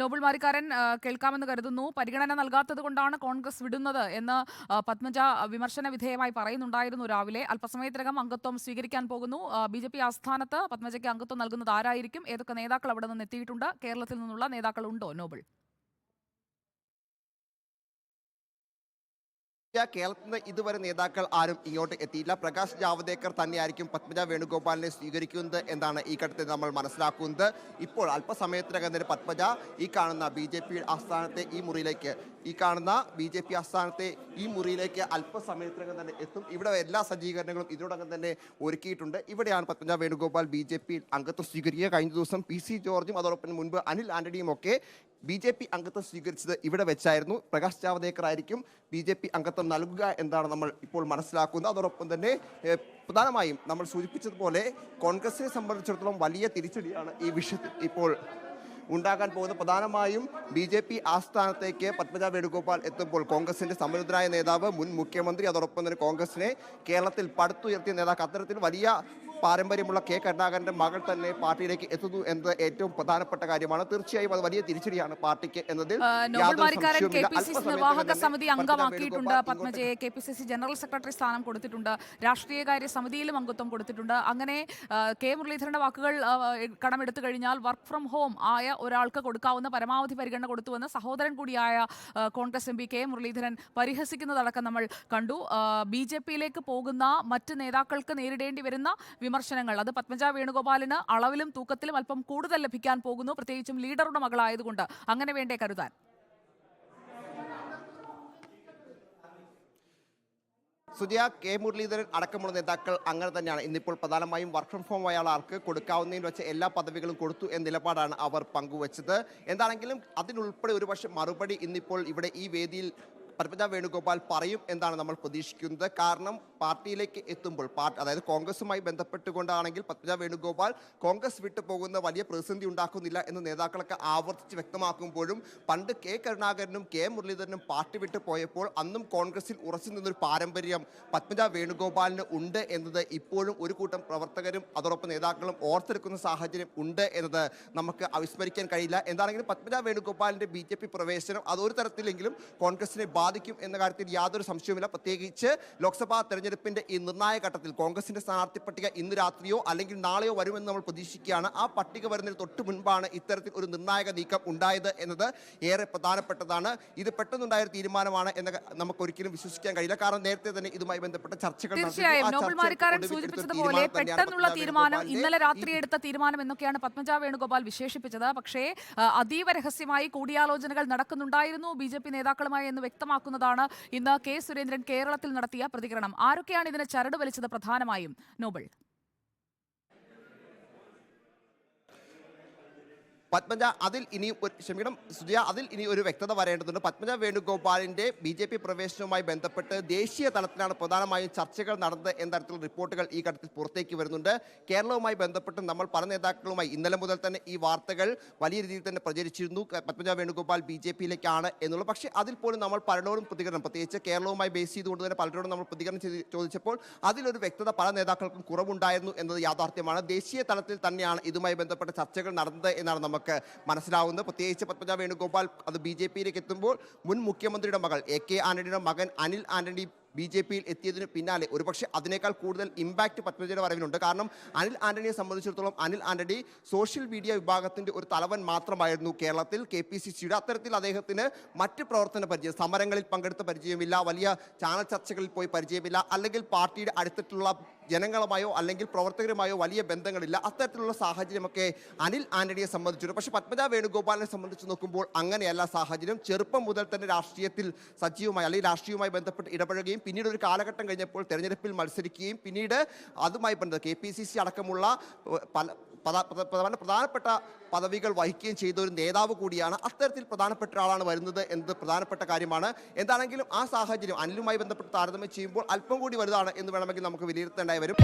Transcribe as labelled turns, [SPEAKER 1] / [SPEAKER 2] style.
[SPEAKER 1] നോബിൾ മാരിക്കാരൻ കേൾക്കാമെന്ന് കരുതുന്നു. പരിഗണന നൽകാത്തത് കൊണ്ടാണ് കോൺഗ്രസ് വിടുന്നത് എന്ന് പത്മജ വിമർശന വിധേയമായി പറയുന്നുണ്ടായിരുന്നു രാവിലെ. അല്പസമയത്തിനകം അംഗത്വം സ്വീകരിക്കാൻ പോകുന്നു. ബി ജെ പി ആസ്ഥാനത്ത് പത്മജയ്ക്ക് അംഗത്വം നൽകുന്നത് ആരായിരിക്കും? ഏതൊക്കെ നേതാക്കൾ അവിടെ നിന്ന് എത്തിയിട്ടുണ്ട്? കേരളത്തിൽ നിന്നുള്ള നേതാക്കൾ ഉണ്ടോ നോബിൾ
[SPEAKER 2] കേരളത്തിൽ നിന്ന് ഇതുവരെ നേതാക്കൾ ആരും ഇങ്ങോട്ട് എത്തിയില്ല പ്രകാശ് ജാവദേക്കർ തന്നെയായിരിക്കും പത്മജ വേണുഗോപാലിനെ സ്വീകരിക്കുന്നത് എന്നാണ് ഈ ഘട്ടത്തിൽ നമ്മൾ മനസ്സിലാക്കുന്നത്. ഇപ്പോൾ അല്പസമയത്തിനകം തന്നെ പത്മജ ഈ കാണുന്ന ബി ജെ പി ആസ്ഥാനത്തെ ഈ മുറിയിലേക്ക് ഈ കാണുന്ന ബി ജെ പി ആസ്ഥാനത്തെ ഈ മുറിയിലേക്ക് അല്പസമയത്തിനകം തന്നെ എത്തും. ഇവിടെ എല്ലാ സജ്ജീകരണങ്ങളും ഇതിനോടകം തന്നെ ഒരുക്കിയിട്ടുണ്ട്. ഇവിടെയാണ് Padmaja Venugopal B J P അംഗത്വം സ്വീകരിക്കുക. കഴിഞ്ഞ ദിവസം പി സി ജോർജും അതോടൊപ്പം മുൻപ് അനിൽ ആന്റണിയും ഒക്കെ ബി ജെ പി അംഗത്വം സ്വീകരിച്ചത് ഇവിടെ വെച്ചായിരുന്നു. പ്രകാശ് ജാവദേക്കർ ആയിരിക്കും ബി ജെ പി അംഗത്വം നൽകുക എന്നാണ് നമ്മൾ ഇപ്പോൾ മനസ്സിലാക്കുന്നത്. അതോടൊപ്പം തന്നെ പ്രധാനമായും നമ്മൾ സൂചിപ്പിച്ചതുപോലെ കോൺഗ്രസിനെ സംബന്ധിച്ചിടത്തോളം വലിയ തിരിച്ചടിയാണ് ഈ വിഷയത്തിൽ ഇപ്പോൾ ഉണ്ടാകാൻ പോകുന്ന പ്രധാനമായും ബി ജെ പി ആസ്ഥാനത്തേക്ക് പത്മജ വേണുഗോപാൽ എത്തുമ്പോൾ കോൺഗ്രസിന്റെ സമ്മതിതരായ നേതാവ് മുൻ മുഖ്യമന്ത്രി അതോടൊപ്പം തന്നെ കോൺഗ്രസിനെ കേരളത്തിൽ പടുത്തുയർത്തിയ നേതാക്കൾ അത്തരത്തിൽ വലിയ പാരമ്പര്യമുള്ള കെ കരുണാകരന്റെ മകൾ തന്നെ പാർട്ടിയിലേക്ക് എത്തുന്നു എന്നത് ഏറ്റവും പ്രധാനപ്പെട്ട കാര്യമാണ്. തീർച്ചയായും അത് വലിയ തിരിച്ചടിയാണ് പാർട്ടിക്ക് എന്നതിൽ.
[SPEAKER 1] നിർവാഹക സമിതി അംഗമാക്കിയിട്ടുണ്ട്. പത്മജയെ K P C C general secretary സ്ഥാനം കൊടുത്തിട്ടുണ്ട്. രാഷ്ട്രീയകാര്യ സമിതിയിലും അംഗത്വം കൊടുത്തിട്ടുണ്ട്. അങ്ങനെ കെ മുരളീധരന്റെ വാക്കുകൾ കടമെടുത്തു കഴിഞ്ഞാൽ വർക്ക് ഫ്രം ഹോം ആയ ഒരാൾക്ക് കൊടുക്കാവുന്ന പരമാവധി പരിഗണന കൊടുത്തുവെന്ന് സഹോദരൻ കൂടിയായ Congress M P K Muraleedharan പരിഹസിക്കുന്നതടക്കം നമ്മൾ കണ്ടു. ബി ജെ പിയിലേക്ക് പോകുന്ന മറ്റ് നേതാക്കൾക്ക് നേരിടേണ്ടി വരുന്ന വിമർശനങ്ങൾ. അത് പത്മജ വേണുഗോപാലിന് അളവിലും തൂക്കത്തിലും അല്പം കൂടുതൽ ലഭിക്കാൻ പോകുന്നു. പ്രത്യേകിച്ചും ലീഡറുടെ മകളായതുകൊണ്ട്. അങ്ങനെ വേണ്ടേ കരുതാൻ?
[SPEAKER 2] സുജയ കെ. മുരളീധരൻ അടക്കമുള്ള നേതാക്കൾ അങ്ങനെ തന്നെയാണ്. ഇന്നിപ്പോൾ പ്രധാനമായും വർക്ക് ഫ്രം ഹോം ആയ ആൾക്ക് കൊടുക്കാവുന്നതിൽ വെച്ച് എല്ലാ പദവികളും കൊടുത്തു എന്ന നിലപാടാണ് അവർ പങ്കുവച്ചത്. എന്താണെങ്കിലും അതിനുൾപ്പെടെ ഒരുപക്ഷെ മറുപടി ഇന്നിപ്പോൾ ഇവിടെ ഈ വേദിയിൽ പത്മജ വേണുഗോപാൽ പറയും എന്നാണ് നമ്മൾ പ്രതീക്ഷിക്കുന്നത്. കാരണം പാർട്ടിയിലേക്ക് എത്തുമ്പോൾ പാർട്ടി അതായത് കോൺഗ്രസുമായി ബന്ധപ്പെട്ടുകൊണ്ടാണെങ്കിൽ പത്മജ വേണുഗോപാൽ കോൺഗ്രസ് വിട്ടു പോകുന്ന വലിയ പ്രതിസന്ധി ഉണ്ടാക്കുന്നില്ല എന്ന് നേതാക്കളൊക്കെ ആവർത്തിച്ച് വ്യക്തമാക്കുമ്പോഴും പണ്ട് കെ കരുണാകരനും കെ മുരളീധരനും പാർട്ടി വിട്ടു പോയപ്പോൾ അന്നും കോൺഗ്രസിൽ ഉറച്ചു നിന്നൊരു പാരമ്പര്യം പത്മജ വേണുഗോപാലിന് ഉണ്ട് എന്നത് ഇപ്പോഴും ഒരു കൂട്ടം പ്രവർത്തകരും അതോടൊപ്പം നേതാക്കളും ഓർത്തെടുക്കുന്ന സാഹചര്യം ഉണ്ട് എന്നത് നമുക്ക് അവിസ്മരിക്കാൻ കഴിയില്ല. എന്താണെങ്കിലും പത്മജ വേണുഗോപാലിന്റെ ബി ജെ പി പ്രവേശനം അതൊരു തരത്തിലെങ്കിലും കോൺഗ്രസിനെ ബാധിക്കും എന്ന കാര്യത്തിൽ യാതൊരു സംശയവുമില്ല. പ്രത്യേകിച്ച് ലോക്സഭാ തെരഞ്ഞെടുപ്പിന്റെ ഈ നിർണായക ഘട്ടത്തിൽ കോൺഗ്രസിന്റെ സ്ഥാനാർത്ഥി പട്ടിക ഇന്ന് രാത്രിയോ അല്ലെങ്കിൽ നാളെയോ വരുമെന്ന് നമ്മൾ പ്രതീക്ഷിക്കുകയാണ്. ആ പട്ടിക വരുന്നതിന് തൊട്ട് മുൻപാണ് ഇത്തരത്തിൽ ഒരു നിർണായക നീക്കം ഉണ്ടായത് എന്നത് ഏറെ പ്രധാനപ്പെട്ടതാണ്. ഇത് പെട്ടെന്നുണ്ടായ ഒരു തീരുമാനമാണ് എന്ന് നമുക്ക് ഒരിക്കലും വിശ്വസിക്കാൻ കഴിയില്ല. കാരണം നേരത്തെ തന്നെ ഇതുമായി ബന്ധപ്പെട്ട ചർച്ചകൾ.
[SPEAKER 1] തീർച്ചയായും. സൂചിപ്പിച്ചതുപോലെ പെട്ടെന്നുള്ള തീരുമാനം ഇന്നലെ രാത്രി എടുത്ത തീരുമാനം എന്നൊക്കെയാണ് പത്മജ വേണുഗോപാൽ വിശേഷിപ്പിച്ചത്. പക്ഷേ അതീവ രഹസ്യമായി കൂടിയാലോചനകൾ നടക്കുന്നുണ്ടായിരുന്നു. ബി ജെ പി നേതാക്കളുമായി എന്ന് വ്യക്തമാക്കുന്നതാണ് ഇന്ന് കെ സുരേന്ദ്രൻ കേരളത്തിൽ നടത്തിയ പ്രതികരണം. ആരൊക്കെയാണ് ഇതിന് ചരട് വലിച്ചത് പ്രധാനമായും? നോബൽ
[SPEAKER 2] പത്മജ അതിൽ ഇനി ക്ഷമിക്കണം സുജയ അതിൽ ഇനി ഒരു വ്യക്തത വരേണ്ടതുണ്ട്. പത്മജ വേണുഗോപാലിന്റെ ബി ജെ പി പ്രവേശനവുമായി ബന്ധപ്പെട്ട് ദേശീയ തലത്തിലാണ് പ്രധാനമായും ചർച്ചകൾ നടന്നത് എന്ന തരത്തിലുള്ള റിപ്പോർട്ടുകൾ ഈ ഘട്ടത്തിൽ പുറത്തേക്ക് വരുന്നുണ്ട്. കേരളവുമായി ബന്ധപ്പെട്ട് നമ്മൾ പല നേതാക്കളുമായി ഇന്നലെ മുതൽ തന്നെ ഈ വാർത്തകൾ വലിയ രീതിയിൽ തന്നെ പ്രചരിച്ചിരുന്നു. പത്മജ വേണുഗോപാൽ ബി ജെ പിയിലേക്കാണ് എന്നുള്ളത്. പക്ഷേ അതിൽ പോലും നമ്മൾ പലരോടും പ്രതികരണം പ്രത്യേകിച്ച് കേരളവുമായി ബേസ് ചെയ്തുകൊണ്ട് തന്നെ പലരോടും നമ്മൾ പ്രതികരണം ചോദിച്ചപ്പോൾ അതിലൊരു വ്യക്തത പല നേതാക്കൾക്കും കുറവുണ്ടായിരുന്നു എന്നത് യാഥാർത്ഥ്യമാണ്. ദേശീയ തലത്തിൽ തന്നെയാണ് ഇതുമായി ബന്ധപ്പെട്ട ചർച്ചകൾ നടന്നത് എന്നാണ് നമുക്ക് മനസ്സിലാവുന്നത്. പ്രത്യേകിച്ച് പത്മജ വേണുഗോപാൽ അത് ബി ജെ പിയിലേക്ക് എത്തുമ്പോൾ മുൻ മുഖ്യമന്ത്രിയുടെ മകൾ എ കെ ആന്റണിയുടെ മകൻ അനിൽ ആന്റണി ബി ജെ പിയിൽ എത്തിയതിന് പിന്നാലെ ഒരുപക്ഷെ അതിനേക്കാൾ കൂടുതൽ ഇമ്പാക്റ്റ് പത്മജയുടെ വരവിനുണ്ട് കാരണം അനിൽ ആന്റണിയെ സംബന്ധിച്ചിടത്തോളം അനിൽ ആന്റണി സോഷ്യൽ മീഡിയ വിഭാഗത്തിന്റെ ഒരു തലവൻ മാത്രമായിരുന്നു കേരളത്തിൽ. കെ പി സി സിയുടെ അത്തരത്തിൽ അദ്ദേഹത്തിന് മറ്റ് പ്രവർത്തന പരിചയം സമരങ്ങളിൽ പങ്കെടുത്ത പരിചയമില്ല വലിയ ചാനൽ ചർച്ചകളിൽ പോയി പരിചയമില്ല അല്ലെങ്കിൽ പാർട്ടിയുടെ അടുത്തിട്ടുള്ള ജനങ്ങളുമായോ അല്ലെങ്കിൽ പ്രവർത്തകരുമായോ വലിയ ബന്ധങ്ങളില്ല. അത്തരത്തിലുള്ള സാഹചര്യമൊക്കെ അനിൽ ആന്റണിയെ സംബന്ധിച്ചിട്ടുണ്ട്. പക്ഷേ പത്മജ വേണുഗോപാലിനെ സംബന്ധിച്ച് നോക്കുമ്പോൾ അങ്ങനെയല്ല സാഹചര്യം. ചെറുപ്പം മുതൽ തന്നെ രാഷ്ട്രീയത്തിൽ സജീവമായി അല്ലെങ്കിൽ രാഷ്ട്രീയവുമായി ബന്ധപ്പെട്ട് ഇടപഴകുകയും പിന്നീട് ഒരു കാലഘട്ടം കഴിഞ്ഞപ്പോൾ തെരഞ്ഞെടുപ്പിൽ മത്സരിക്കുകയും പിന്നീട് അതുമായി ബന്ധപ്പെട്ട് കെ പി സി സി അടക്കമുള്ള പല പ്രധാനപ്പെട്ട പദവികൾ വഹിക്കുകയും ചെയ്ത ഒരു നേതാവ് കൂടിയാണ് അത്തരത്തിൽ പ്രധാനപ്പെട്ട ഒരാളാണ് വരുന്നത് എന്നത് പ്രധാനപ്പെട്ട കാര്യമാണ്. എന്താണെങ്കിലും ആ സാഹചര്യം അനിലുമായി ബന്ധപ്പെട്ട് താരതമ്യം ചെയ്യുമ്പോൾ അല്പം കൂടി വലുതാണ് എന്ന് വേണമെങ്കിൽ നമുക്ക് വിലയിരുത്തേണ്ടായി വരും.